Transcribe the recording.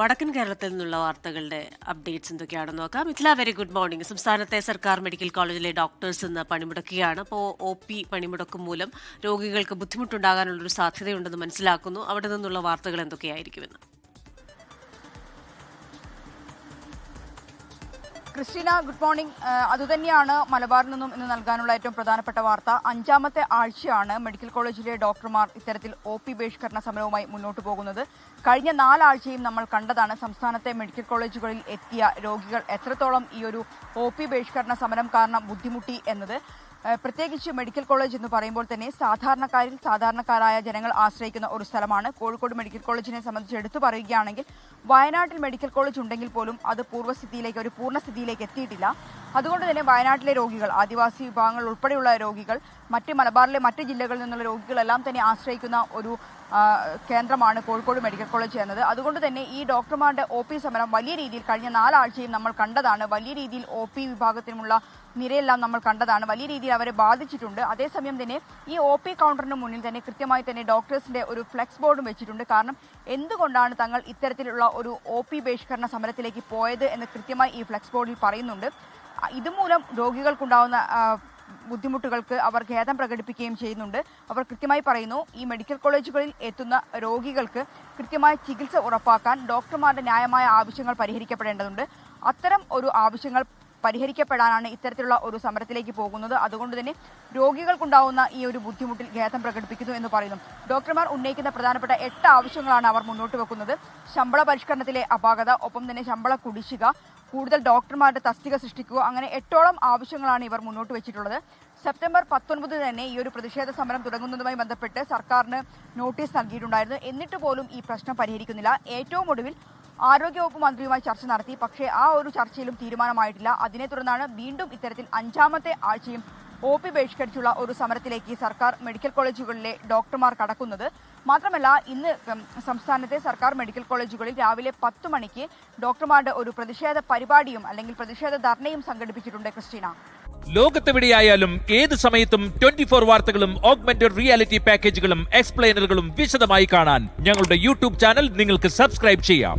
വടക്കൻ കേരളത്തിൽ നിന്നുള്ള വാർത്തകളുടെ അപ്ഡേറ്റ്സ് എന്തൊക്കെയാണെന്ന് നോക്കാം. മിഥില വെരി ഗുഡ് മോർണിംഗ് സംസ്ഥാനത്തെ സർക്കാർ മെഡിക്കൽ കോളേജിലെ ഡോക്ടേഴ്സ് ഇന്ന് പണിമുടക്കുകയാണ്. അപ്പോൾ ഒ പി പണിമുടക്ക് മൂലം രോഗികൾക്ക് ബുദ്ധിമുട്ടുണ്ടാകാനുള്ളൊരു സാധ്യതയുണ്ടെന്ന് മനസ്സിലാക്കുന്നു. അവിടെ നിന്നുള്ള വാർത്തകൾ എന്തൊക്കെയായിരിക്കുമെന്ന്. Christina good morning. അതുതന്നെയാണ് മലബാറിൽ നിന്നും ഇന്ന് നൽകാനുള്ള ഏറ്റവും പ്രധാനപ്പെട്ട വാർത്ത. അഞ്ചാമത്തെ ആഴ്ചയാണ് മെഡിക്കൽ കോളേജിലെ ഡോക്ടർമാർ ഇത്തരത്തിൽ ഒ പി ബഹിഷ്കരണ സമരവുമായി മുന്നോട്ട് പോകുന്നത്. കഴിഞ്ഞ നാലാഴ്ചയും നമ്മൾ കണ്ടതാണ് സംസ്ഥാനത്തെ മെഡിക്കൽ കോളേജുകളിൽ എത്തിയ രോഗികൾ എത്രത്തോളം ഈ ഒരു ഒ പി ബഹിഷ്കരണ സമരം കാരണം ബുദ്ധിമുട്ടി എന്നത്. പ്രത്യേകിച്ച് മെഡിക്കൽ കോളേജ് എന്ന് പറയുമ്പോൾ തന്നെ സാധാരണക്കാരിൽ സാധാരണക്കാരായ ജനങ്ങൾ ആശ്രയിക്കുന്ന ഒരു സ്ഥലമാണ്. കോഴിക്കോട് മെഡിക്കൽ കോളേജിനെ സംബന്ധിച്ച് എടുത്തു പറയുകയാണെങ്കിൽ വയനാട്ടിൽ മെഡിക്കൽ കോളേജ് ഉണ്ടെങ്കിൽ പോലും അത് പൂർവസ്ഥിതിയിലേക്ക് ഒരു പൂർണസ്ഥിതിയിലേക്ക് എത്തിയിട്ടില്ല. അതുകൊണ്ട് തന്നെ വയനാട്ടിലെ രോഗികൾ ആദിവാസി വിഭാഗങ്ങൾ ഉൾപ്പെടെയുള്ള രോഗികൾ മറ്റ് മലബാറിലെ മറ്റ് ജില്ലകളിൽ നിന്നുള്ള രോഗികളെല്ലാം തന്നെ ആശ്രയിക്കുന്ന ഒരു കേന്ദ്രമാണ് കോഴിക്കോട് മെഡിക്കൽ കോളേജ് എന്നത്. അതുകൊണ്ട് തന്നെ ഈ ഡോക്ടർമാരുടെ ഒ പി സമരം വലിയ രീതിയിൽ കഴിഞ്ഞ നാലാഴ്ചയും നമ്മൾ കണ്ടതാണ്. വലിയ രീതിയിൽ ഒ പി വിഭാഗത്തിനുമുള്ള നിരയെല്ലാം നമ്മൾ കണ്ടതാണ്. വലിയ രീതിയിൽ അവരെ ബാധിച്ചിട്ടുണ്ട്. അതേസമയം തന്നെ ഈ ഒ പി കൗണ്ടറിന് മുന്നിൽ തന്നെ കൃത്യമായി തന്നെ ഡോക്ടേഴ്സിന്റെ ഒരു ഫ്ലെക്സ് ബോർഡും വെച്ചിട്ടുണ്ട്. കാരണം എന്തുകൊണ്ടാണ് തങ്ങൾ ഇത്തരത്തിലുള്ള ഒരു ഒ പി ബഹിഷ്കരണ സമരത്തിലേക്ക് പോയത് എന്ന് കൃത്യമായി ഈ ഫ്ലെക്സ് ബോർഡിൽ പറയുന്നുണ്ട്. ഇതുമൂലം രോഗികൾക്കുണ്ടാവുന്ന ബുദ്ധിമുട്ടുകൾക്ക് അവർ ഖേദം പ്രകടിപ്പിക്കുകയും ചെയ്യുന്നുണ്ട്. അവർ കൃത്യമായി പറയുന്നു ഈ മെഡിക്കൽ കോളേജുകളിൽ എത്തുന്ന രോഗികൾക്ക് കൃത്യമായ ചികിത്സ ഉറപ്പാക്കാൻ ഡോക്ടർമാരുടെ ന്യായമായ ആവശ്യങ്ങൾ പരിഹരിക്കപ്പെടേണ്ടതുണ്ട്. അത്തരം ഒരു ആവശ്യങ്ങൾ പരിഹരിക്കപ്പെടാനാണ് ഇത്തരത്തിലുള്ള ഒരു സമരത്തിലേക്ക് പോകുന്നത്. അതുകൊണ്ട് തന്നെ രോഗികൾക്കുണ്ടാവുന്ന ഈ ഒരു ബുദ്ധിമുട്ടിൽ ഖേദം പ്രകടിപ്പിക്കുന്നു എന്ന് പറയുന്നു. ഡോക്ടർമാർ ഉന്നയിക്കുന്ന പ്രധാനപ്പെട്ട എട്ട് ആവശ്യങ്ങളാണ് അവർ മുന്നോട്ട് വെക്കുന്നത്. ശമ്പള പരിഷ്കരണത്തിലെ അപാകത ഒപ്പം തന്നെ ശമ്പള കുടിശ്ശിക കൂടുതൽ ഡോക്ടർമാരുടെ തസ്തിക സൃഷ്ടിക്കുക അങ്ങനെ എട്ടോളം ആവശ്യങ്ങളാണ് ഇവർ മുന്നോട്ട് വെച്ചിട്ടുള്ളത്. സെപ്റ്റംബർ പത്തൊൻപത് തന്നെ ഈ ഒരു പ്രതിഷേധ സമരം തുടങ്ങുന്നതുമായി ബന്ധപ്പെട്ട് സർക്കാരിന് നോട്ടീസ് നൽകിയിട്ടുണ്ടായിരുന്നു. എന്നിട്ട് പോലും ഈ പ്രശ്നം പരിഹരിക്കുന്നില്ല. ഏറ്റവും ഒടുവിൽ ആരോഗ്യവകുപ്പ് മന്ത്രിയുമായി ചർച്ച നടത്തി. പക്ഷേ ആ ഒരു ചർച്ചയിലും തീരുമാനമായിട്ടില്ല. അതിനെ തുടർന്നാണ് വീണ്ടും ഇത്തരത്തിൽ അഞ്ചാമത്തെ ആഴ്ചയും ഒ പി ബഹിഷ്കരിച്ചുള്ള ഒരു സമരത്തിലേക്ക് സർക്കാർ മെഡിക്കൽ കോളേജുകളിലെ ഡോക്ടർമാർ കടക്കുന്നത്. മാത്രമല്ല ഇന്ന് സംസ്ഥാനത്തെ സർക്കാർ മെഡിക്കൽ കോളേജുകളിൽ രാവിലെ പത്ത് മണിക്ക് ഡോക്ടർമാരുടെ ഒരു പ്രതിഷേധ പരിപാടിയും അല്ലെങ്കിൽ പ്രതിഷേധ ധർണയും സംഘടിപ്പിച്ചിട്ടുണ്ട് ക്രിസ്റ്റീന. ലോകത്തെവിടെയായാലും ഏത് സമയത്തും ട്വന്റി ഫോർ വാർത്തകളും ഓഗ്മെന്റഡ് റിയാലിറ്റി പാക്കേജുകളും എക്സ്പ്ലെയിനറുകളും വിശദമായി കാണാൻ ഞങ്ങളുടെ യൂട്യൂബ് ചാനൽ നിങ്ങൾക്ക് സബ്സ്ക്രൈബ് ചെയ്യാം.